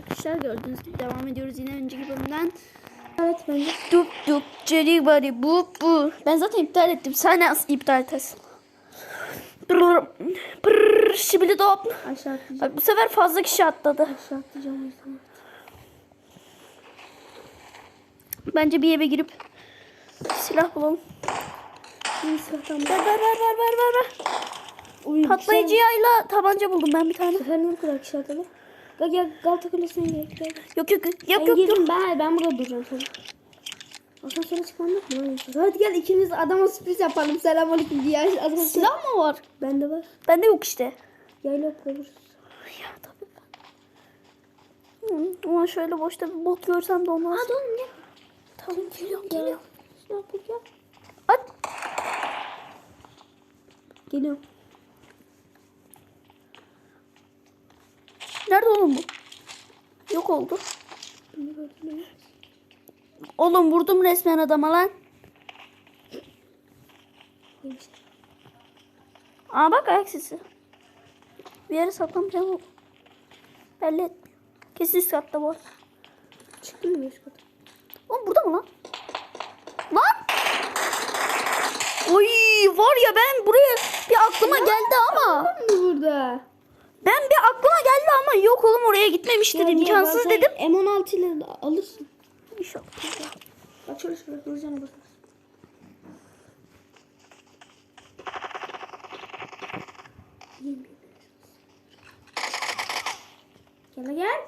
arkadaşlar gördüğünüz gibi devam ediyoruz yine önceki bölümden. Evet bence. Dup dup ceri bari bu bu. Ben zaten iptal ettim. Sen nasıl iptal edersin? Brrr, brrr, şibili dop. Aşağı. Bak bu sefer fazla kişi atladı. Aşağı. Bence bir eve girip silah bulalım. Ver ver ver ver ver ver. Uy, Patlayıcı yayla tabanca buldum ben bir tane. Sefer ne kadar kişi atladı? Gel gel Galata Kulesi'ne gel. gel. Yok yok yok Ben yok ben, ben burada duracağım sonra. Asansöre çıkmam yok mu? Hadi gel ikimiz adama sürpriz yapalım. Selamünaleyküm diye. Adama Silah mı var? Bende var. Bende yok işte. Yayla yapıyoruz. Ya tabii. Hı, Ama şöyle boşta bir bot görsem de olmaz. Hadi oğlum gel. Tamam geliyorum Gel. geliyorum. Ne yapacağım? At. Geliyorum. Nerede oğlum bu? Yok oldu. Oğlum vurdum resmen adama lan. Aa bak ayak sesi. Bir yere saklamayacağım o. Belli etmiyor. Kesin üst katta bu. Çıktın mı üst kata? Oğlum burada mı lan? Lan! Oy var ya ben buraya bir aklıma geldi ama. Burada? Ben bir aklıma geldi ama yok oğlum oraya gitmemiştir gel, imkansız ben dedim. sana M16 ile alırsın. İnşallah. Bak şöyle şöyle hızlıca basarsın. Gel gel.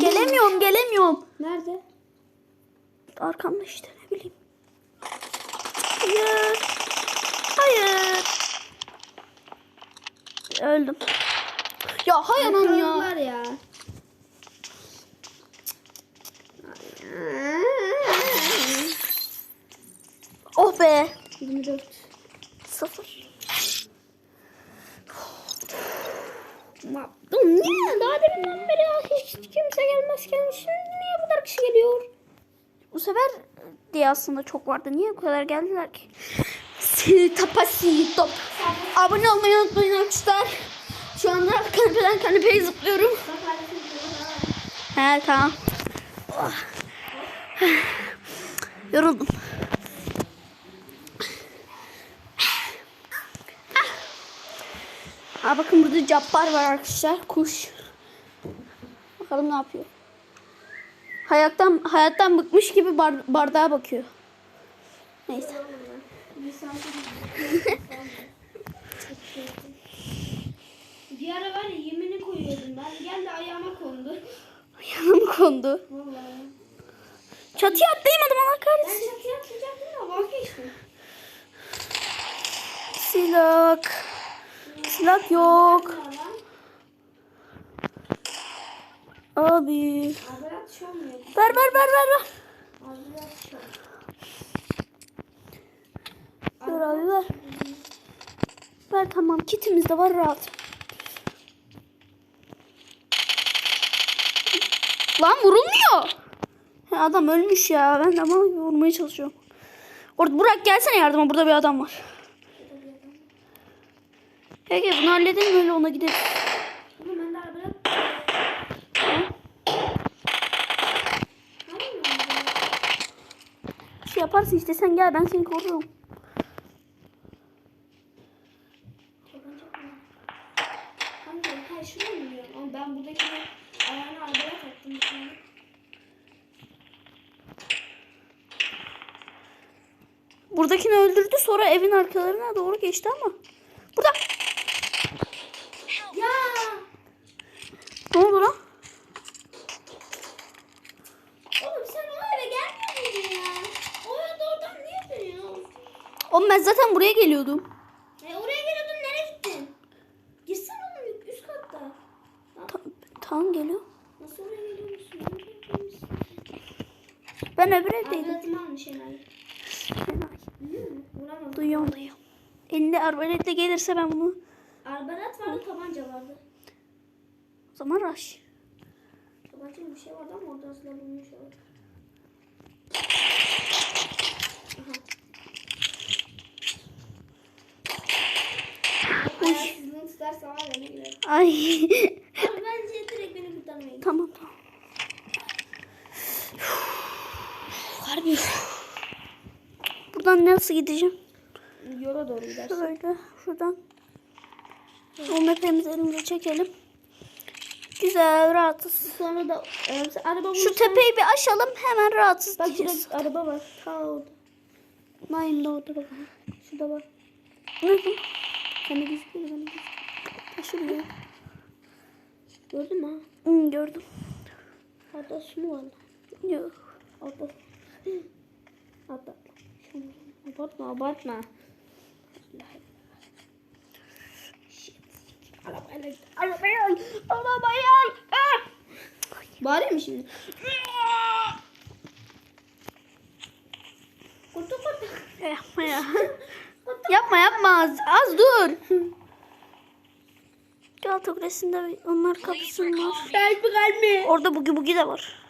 Gelemiyorum gelemiyorum. Nerede? Arkamda işte ne bileyim. Hayır. Hayır. Öldüm. Ya hay anam ya. Ya. Oh be. 24. Sıfır. Dur niye? Daha deminden beri hiç kimse gelmezken şimdi niye bu kadar kişi geliyor? Bu sefer diye aslında çok vardı. Niye bu kadar geldiler ki? Seni tapasi top. Abone olmayı unutmayın arkadaşlar. Şu anda kanepeden kanepeye zıplıyorum. He tamam. Oh. Yoruldum. Ha bakın burada cabbar var arkadaşlar. Kuş. Bakalım ne yapıyor. Hayattan hayattan bıkmış gibi bar, bardağa bakıyor. Neyse. Bir ara var ya yemini koyuyordum ben. Geldi ayağıma kondu. Yanım kondu. Vallahi. Çatıya atlayamadım Allah Ben kahretsin. çatıya atlayacaktım da vazgeçtim. Silah. Silah yok. Abi. Abirat şu olmuyor. Ver ver ver ver ver. Abirat şu. Ver abi ver. Ver tamam kitimiz de var rahat. Lan vurulmuyor. Ha, adam ölmüş ya. Ben de ama vurmaya çalışıyorum. Orada Burak gelsene yardıma. Burada bir adam var. Gel bunu halledelim öyle ona gidelim. Şey yaparsın işte sen gel ben seni korurum. Hangi? Ha şunu mu diyorum? Ama ben buradaki ayağını arabaya taktım. Buradakini öldürdü sonra evin arkalarına doğru geçti ama. Burada. Ya! Ne oldu lan? Oğlum sen o eve gelmiyor muydun ya? O evde oradan niye dönüyorsun? Oğlum ben zaten buraya geliyordum. E oraya geliyordun nereye gittin? Girsene oğlum üst katta. Ta- tamam geliyor. Nasıl oraya geliyormuşsun? Nereye geliyormuşsun? Ben öbür Biliyor musun? Vuramam. Duyuyorum duyuyorum. Elinde arbaletle gelirse ben bunu Arbalet vardı tabanca vardı. o zaman rush. Tabanca bir şey vardı ama orada aslında bulmuş oldu. Ne güzel. Ay. Abi bence direkt beni kurtarmayın. tamam tamam. Harbi. Buradan nasıl gideceğim? Yola doğru gidersin. Böyle şuradan. O mapemizi elimize çekelim. Güzel rahatız. Sonra da e, araba Şu bulursan- tepeyi bir aşalım hemen rahatız Bak şurada araba var. Ta orada. Mayın da orada bak. Şurada bak. Nerede? Sana gözüküyor bana gözüküyor. Ha şurada. Gördün mü ha? Hı, gördüm. Hatta şunu var. lan. Yok. Hatta. Şunu. Abartma abartma. Arabayla. Arabaya. Arabaya. Ah! Bağırıyor mu şimdi? Kurtu kurtu. Yapma ya. yapma yapma az, az dur. Galata Kulesi'nde onlar kapısının var. Kalbi kalbi. Orada bugi bugi de var.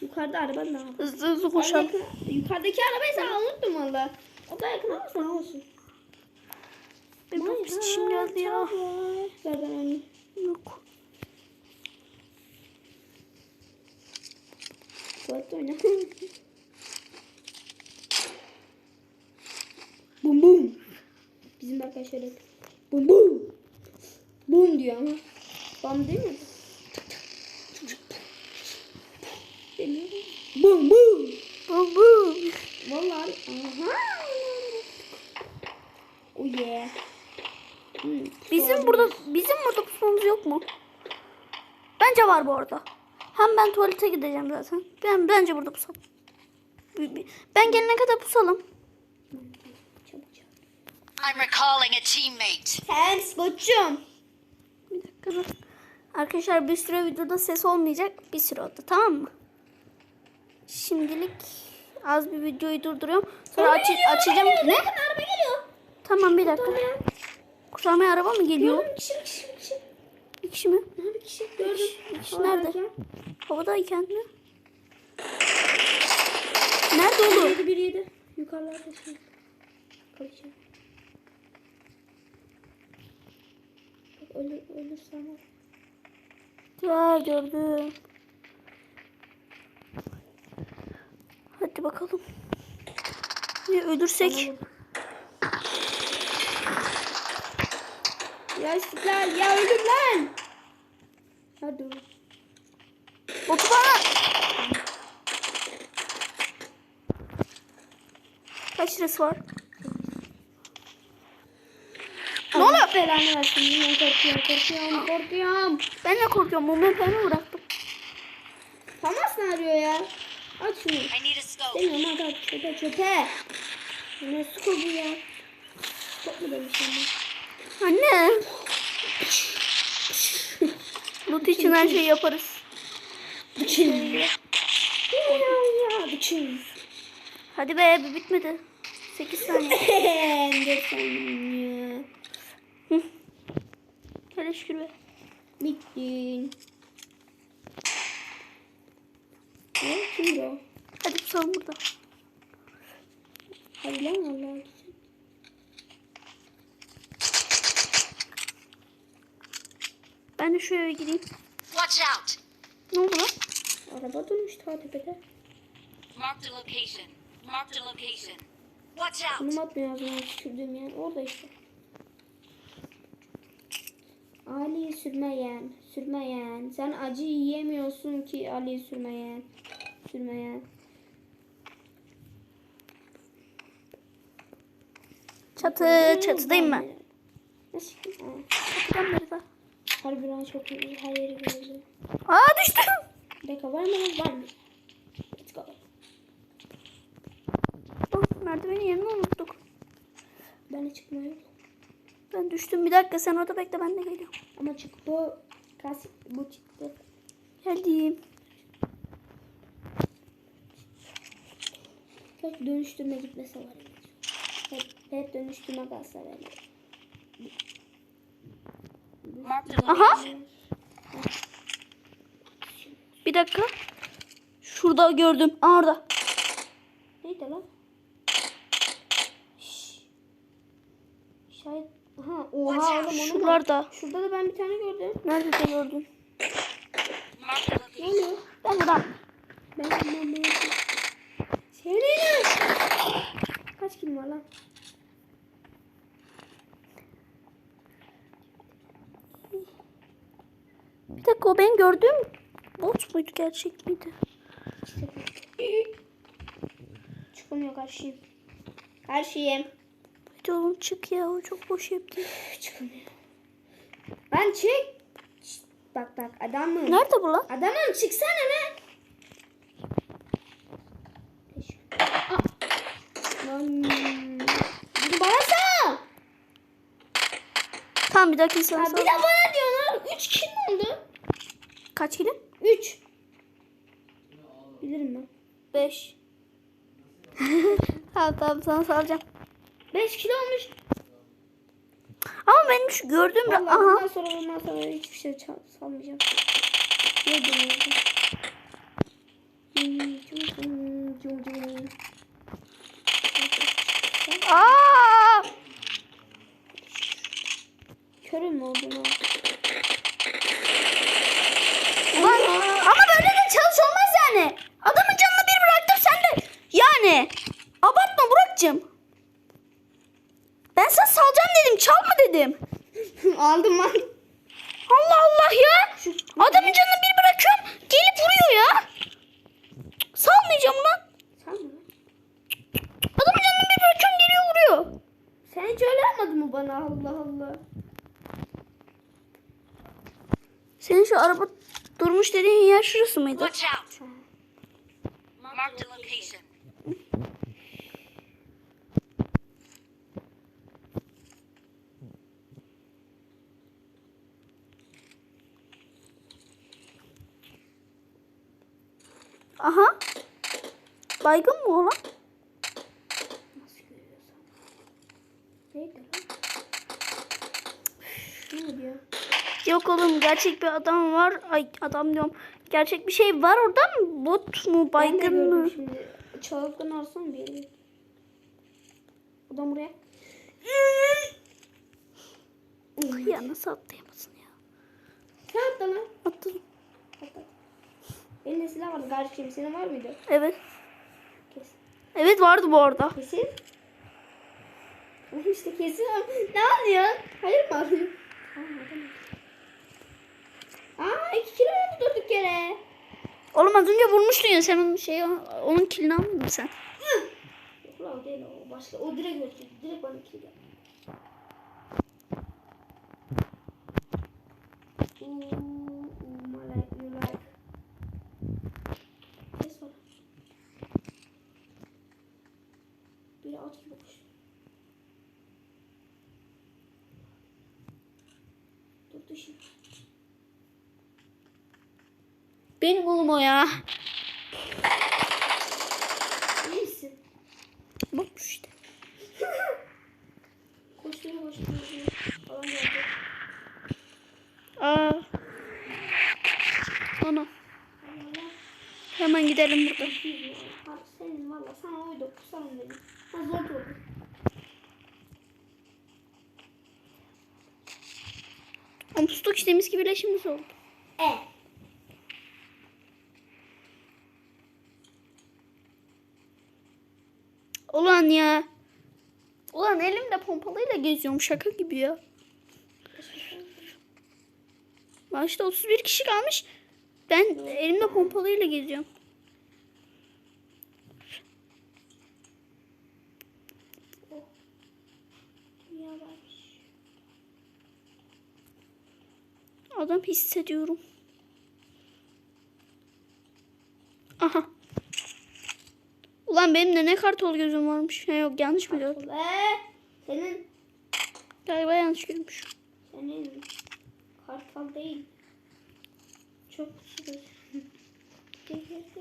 Yukarıda araba ne yapıyor? Hızlı hızlı koşalım. Yukarıdaki, yukarıdaki arabayı sen unuttum valla. O da yakın ama sana olsun. Bir bak biz işim geldi ya. Ver ben önünü. Yok. Tuvalette oyna. bum bum. Bizim arkadaşlar. Bum bum. Bum diyor ama. Bam değil mi? Demiyorum. Bum bum. Bu bu. Vallahi. Aha. Oh yeah. Hmm, Bizim burada bizim burada pusmamız yok mu? Bence var bu arada. Hem ben tuvalete gideceğim zaten. Ben bence burada pusalım. Ben gelene kadar pusalım. I'm recalling a teammate. Thanks koçum. Bir dakika dur. Arkadaşlar bir süre videoda ses olmayacak. Bir süre oldu tamam mı? Şimdilik az bir videoyu durduruyorum. Sonra aç- açacağım. Ne? Araba geliyor. Tamam bir dakika. Kurtarmaya araba mı geliyor? Gördüm kişi bir kişi bir kişi. Bir kişi mi? Bir kişi gördüm. Bir kişi nerede? Havadayken. Mi? Nerede oğlum? Bir yedi bir yedi. Yukarılarda şey. Kalacağım. Ölür, ölürsem. Ya gördüm. Hadi bakalım. Ya ölürsek? Ya istiklal ya ölüm lan. Hadi. Botu bana. Kaç lirası var? Ne oluyor? Belanı versin. Ben korkuyorum korkuyorum korkuyorum. Ben de korkuyorum. Bu mapemi bıraktım. Famas ne arıyor ya? Aç şunu. I need a scope. Demiyorum hadi aç çöpe çöpe. Ne su bu ya? Çok mu demiş ama? Anne. Loot için her şeyi yaparız. Bıçın. Ya. Hadi be bir bitmedi. 8 saniye. Hem de sen ya. Hele şükür be. Bittin. O? Hadi tutalım burada. Hadi lan Allah'a gitsin. Ben de şuraya gideyim. Watch out. Ne oldu lan? Araba durmuş ta tepede. Marked a location. Marked a location. Watch out. Konum atmıyor ağzına tükürdüğüm yer. Orada işte. Ali sürmeyen, sürmeyen. Sen acı yiyemiyorsun ki Ali sürmeyen. Sürmeyen. Çatı, çatıdayım ben. Çatıdan var. Harbiden çok iyi. Her yeri görüyorum. Aa düştüm. Dakika var mı? Var mı? Let's go. Oh, merdiveni yerini unuttuk. Ben de çıkmıyorum. Ben düştüm. Bir dakika sen orada bekle ben de geliyorum. Ama çık bu kas bu çıktı. Geldim. Hep dönüştürme gitmese var. Hep, hep dönüştürme kalsa böyle. Aha. Bir dakika. Şurada gördüm. Aa, orada. Neydi lan? Şayet. Aha Oha oğlum onu? Şuralarda. Şurada da ben bir tane gördüm. Nerede de a Ne oluyor? Ben buradan. Ben ben. Senin. Kaç kilim var lan? Bir dakika o ben gördüğüm bot muydu gerçek miydi? Çıkamıyor karşıyım. Karşıyım. Hadi oğlum çık ya o çok boş yaptı. Çıkamıyor. Lan çık. Bak bak adamım. Nerede bu lan? Adamım çıksana lan. Ah. Lan. Bir bana sal. Tamam bir dakika sen Ha, sor. bir de bana diyorlar. Üç kim oldu? Kaç kilo? Üç. Bilirim ben. Beş. tamam tamam sana salacağım. Beş kilo olmuş. Ama benim şu gördüğüm Vallahi aha. bundan sonra bundan sonra hiçbir şey çal salmayacağım. Ne deniyordu? Aa! Körüm mü oldun ha? Ulan, ama böyle de çalış olmaz yani. Adamın canını bir bıraktım sen de. Yani. Abartma Burak'cığım. Ben sana salacağım dedim. Çalma dedim. Aldım lan. Allah Allah ya. Adamın canını bir bırakıyorum. Gelip vuruyor ya. Salmayacağım lan. Sen mi? Adamın canını bir bırakıyorum geliyor vuruyor. Sen hiç öyle yapmadın mı bana Allah Allah. Senin şu araba durmuş dediğin yer şurası mıydı? Aha. Baygın mı o lan? Nasıl görüyorsun? Neydi lan? Üf, Ne diyor? Yok oğlum gerçek bir adam var. Ay adam diyorum. Gerçek bir şey var orada mı? Bot mu? Baygın mı? Çalıktan alsam bir yere. Adam buraya. Ya nasıl atlayamasın ya? Sen atla lan. Attım. Atla. Elinde silah vardı kardeşim. Senin var mıydı? Evet. Kes. Evet vardı bu arada. Kesin. İşte kesin. Ne alıyorsun? Hayır mı alıyorsun? Tamam. Aa iki kilo oldu durduk yere. Oğlum az önce vurmuştun ya sen onun şey onun kilini almadın mı sen? Yok lan değil o başka. O direkt öldü. Direkt bana geldi. Ooh, ooh, my like, you like. Kes var. Biri at gibi koştu. Durdu şimdi. Benim oğlum o ya. Botmuş işte. Koştuğunu koştuğunu. Falan geldi. Aa. Ana. Hemen gidelim buradan. Senin valla sana uydu kusalım dedim. Ha zor oldu. Ama pustuk işte mis gibi leşimiz oldu. E. Ulan ya. Ulan elimde pompalıyla geziyorum şaka gibi ya. Başta 31 kişi kalmış. Ben elimde pompalıyla geziyorum. Adam hissediyorum. Aha. Ulan benim de ne kartol gözüm varmış. Ha, yok yanlış? Ve senin Galiba yanlış görmüş. senin kartal değil. Çok güzel.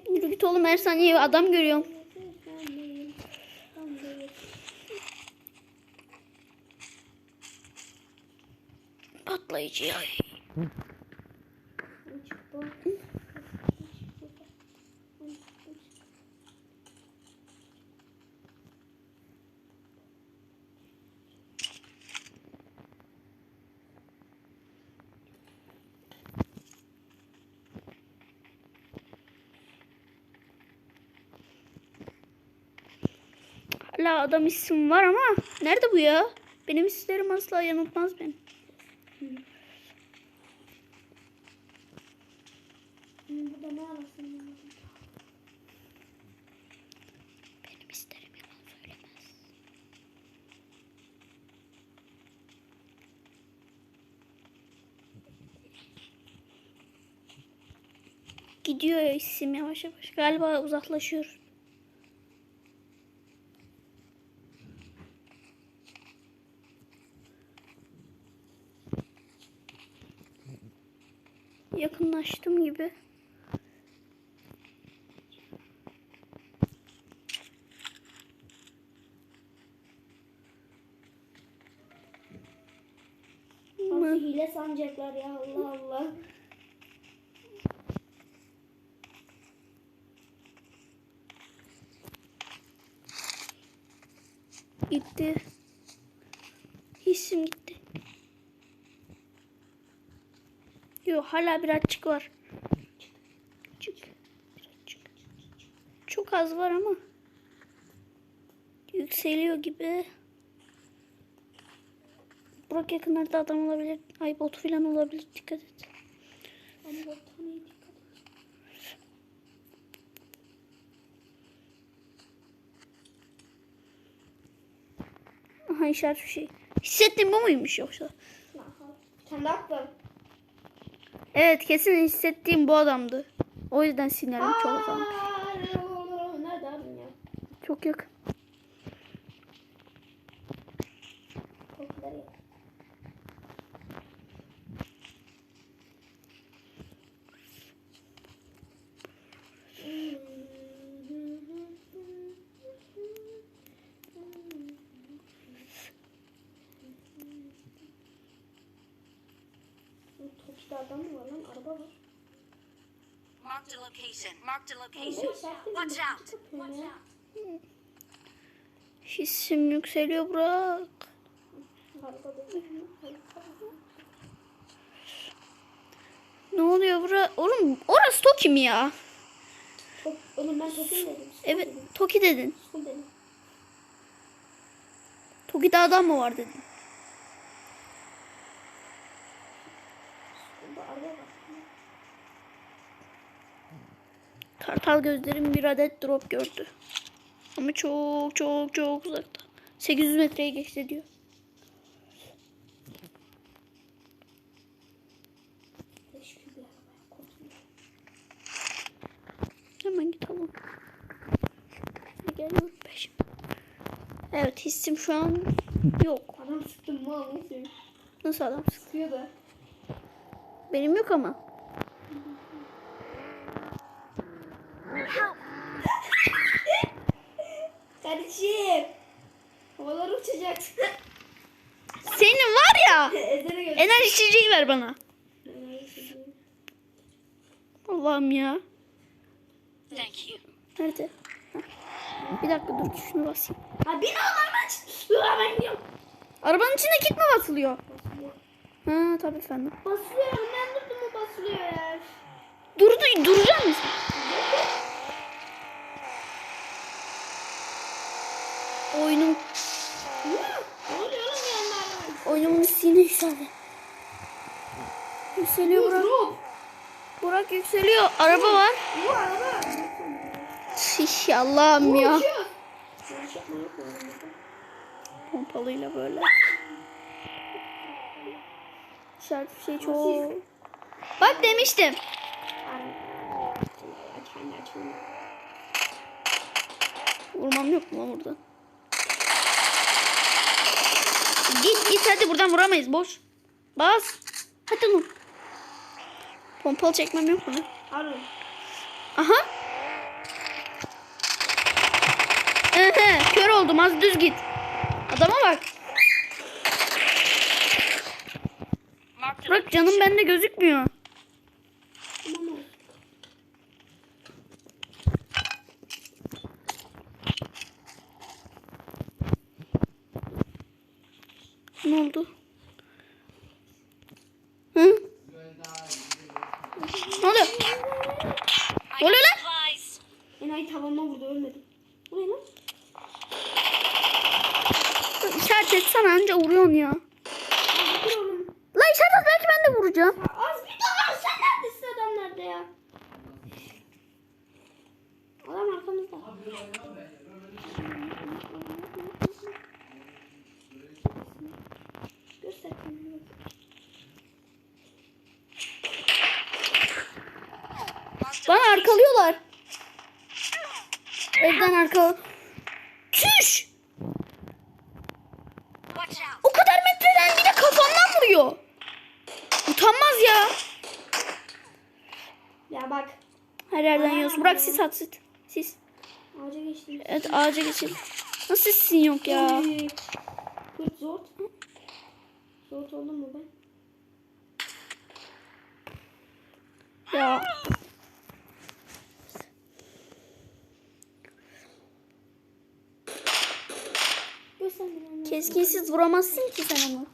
Yürü git oğlum her saniye adam görüyorum. Patlayıcı ya. Hala adam isim var ama nerede bu ya? Benim isimlerim asla yanıltmaz beni. Benim isterim yalan söylemez. Gidiyor isim yavaş yavaş. Galiba uzaklaşıyoruz. Yakınlaştım gibi. Nasıl hile sanacaklar ya Allah Allah. Gitti. Hissim gitti. Yok hala bir açık var. Birazcık. Çok az var ama. Yükseliyor gibi. Burak yakınlarda adam olabilir. Ay bot falan olabilir. Dikkat et. Aha işaret bir şey. Hissettiğim bu muymuş yoksa? Daha attım. Evet kesin hissettiğim bu adamdı. O yüzden sinirim çok azalmış. Çok yakın. Korkuları ya. Toki'de adam mı var lan? Araba var. Marked a location. Marked a location. Watch out. Watch out. Hissim yükseliyor Burak. Ne oluyor Burak? Oğlum orası Toki mi ya? Tok, oğlum ben Toki'yim dedim. Evet Toki dedin. Toki'de adam mı var dedin. Skulda araba var. Kartal gözlerim bir adet drop gördü. Ama çok çok çok uzakta. 800 metreye geçti diyor. Hemen git alalım. Geliyor peşim. Evet hissim şu an yok. Adam sıktım mı. Nasıl adam? Sıkıyor da. Benim yok ama. Kardeşim. Havalar uçacaksın. Senin var ya. Enerji içeceği ver bana. Allah'ım ya. Thank you. Nerede? Bir dakika dur şunu basayım. Ha bin olamaz. Dur ben gidiyorum. Arabanın içinde kit mi basılıyor? Ha tabii efendim. Basılıyor. Ben durdum mu basılıyor ya. Durdu, duracak mısın? Oyunum, oyunumun isteğine yükseldi. Yükseliyor Burak. Burak yükseliyor. Araba var. Bu araba. Şiş Allah'ım ya. Pompalıyla böyle. İşaret bir şey çok. Bak demiştim. Vurmam yok mu lan buradan? Git git hadi buradan vuramayız boş. Bas. Hadi lan. Pompalı çekmem yok mu? Aha. Ehe, kör oldum az düz git. Adama bak. Bırak canım bende gözükmüyor. Tamam mı? Ne oldu? Hı? Ne oluyor? I Oluyor got lan? supplies. Enayi tavanına vurdu ölmedi. Bu ne lan? vuruyorsun ya. Dur oğlum. La içeride belki ben de vuracağım. Az bir daha sen neredesin adam nerede ya? Adam arkamızda. Göster kendini. Bana arkalıyorlar. Evden arka. Out! O kadar metreden bir de kafamdan vuruyor. Utanmaz ya. Ya bak. Her yerden yiyorsun. Bırak sis at sis. Sis. Ağaca geçtim. Evet ağaca geçelim. Nasıl sisin yok ya? Kurt zor. Zor oldum mu ben? Ya. Keskinsiz vuramazsın ki sen onu.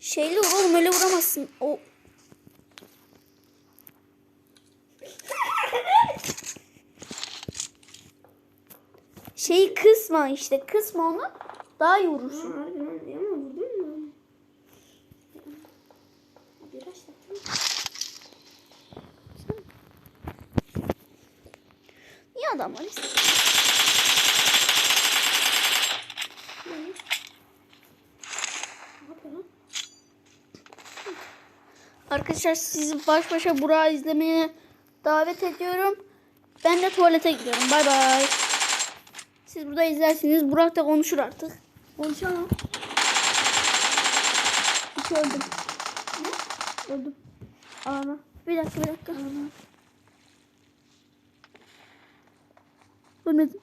Şeyli oğlum öyle vuramazsın. O Şeyi kısma işte. Kısma onu. Daha iyi vurursun. Aa, harbi lan. Ama vurdun mu? Biraz da. Niye adamlar istiyor? Ne yapıyor lan? Arkadaşlar sizi baş başa Burak'ı izlemeye davet ediyorum. Ben de tuvalete gidiyorum. Bay bay. Siz burada izlersiniz. Burak da konuşur artık. Konuşamam. Hiç öldüm. Ne? Öldüm. Alana. Bir dakika bir dakika. Ölmedim.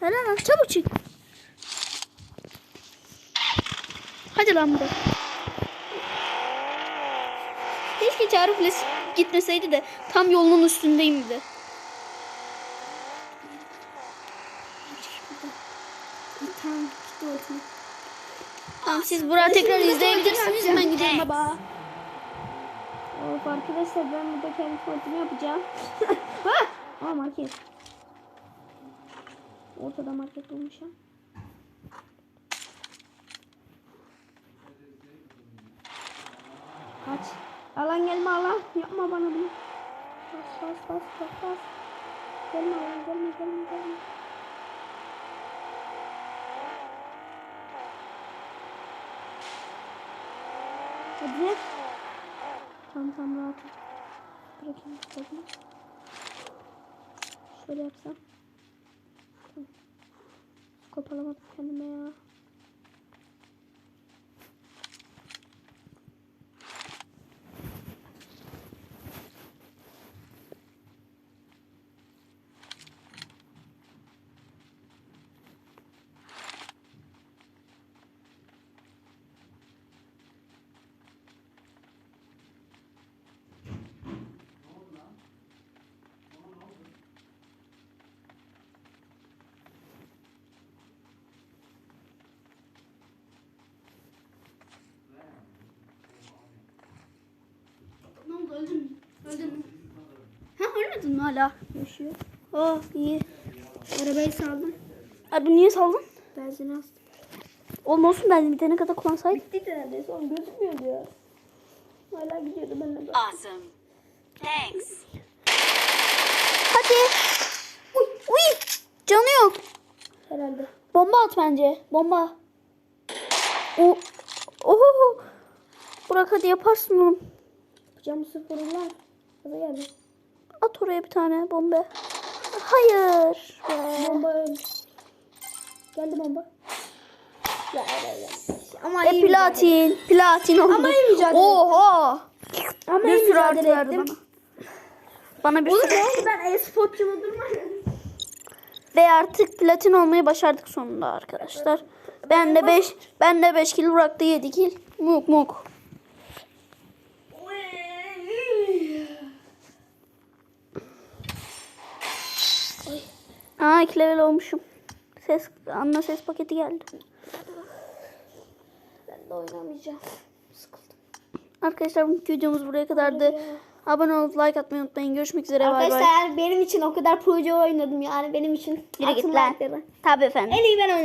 Helal çabuk çık. Hadi lan Burak. Keşke çağrı gitmeseydi de tam yolunun üstündeyim bir de. Tamam. Siz Burak'ı tekrar izleyebilirsiniz. Ben gidiyorum baba. Of arkadaşlar ben burada kendi tuvaletimi yapacağım. Aa market. Ortada market bulmuşum. Kaç. Alan gelme alan. Yapma bana bunu. Bas bas bas bas bas. Gelme alan gelme gelme gelme. Hadi. Tamam tamam rahat ol. Bırakayım kitabını. Şöyle yapsam. Kopalamadım kendime ya. Ne oldu öldün mü? Öldün mü? Ha ölmedin mi hala? Yaşıyor. Oh iyi. Arabayı saldım. Abi niye saldın? Benzin astım. Oğlum olsun ben bitene kadar kullansaydın. Bitti de neredeyse oğlum gözükmüyordu ya. Hala gidiyordu ben de. Awesome. Thanks. Hadi. Uy, uy. Canı yok. Herhalde. Bomba at bence. Bomba. O. Oho. Burak hadi yaparsın oğlum. Camı sıfırlar. Kaza geldi. At oraya bir tane bomba. Hayır. Bomba. Geldi bomba. Ya ya ya. Ama E iyi mücadele. platin. Platin oldu. Ama iyi mücadele Oha. Ama Bir sürü artı verdi bana. Bana bir Oğlum sürü. ben e-sportçu mu durmadım. Ve artık platin olmayı başardık sonunda arkadaşlar. Ben de 5 ben de 5 kill Burak da 7 kill. Muk muk. Aa 2 level olmuşum. Ses anla ses paketi geldi. Ben de oynamayacağım. Sıkıldım. Arkadaşlar bu videomuz buraya kadardı. Abone olup like atmayı unutmayın. Görüşmek üzere. Bay bay. Arkadaşlar benim için o kadar proje oynadım yani benim için. Yürü git lan. Tabii efendim. En iyi ben oynadım.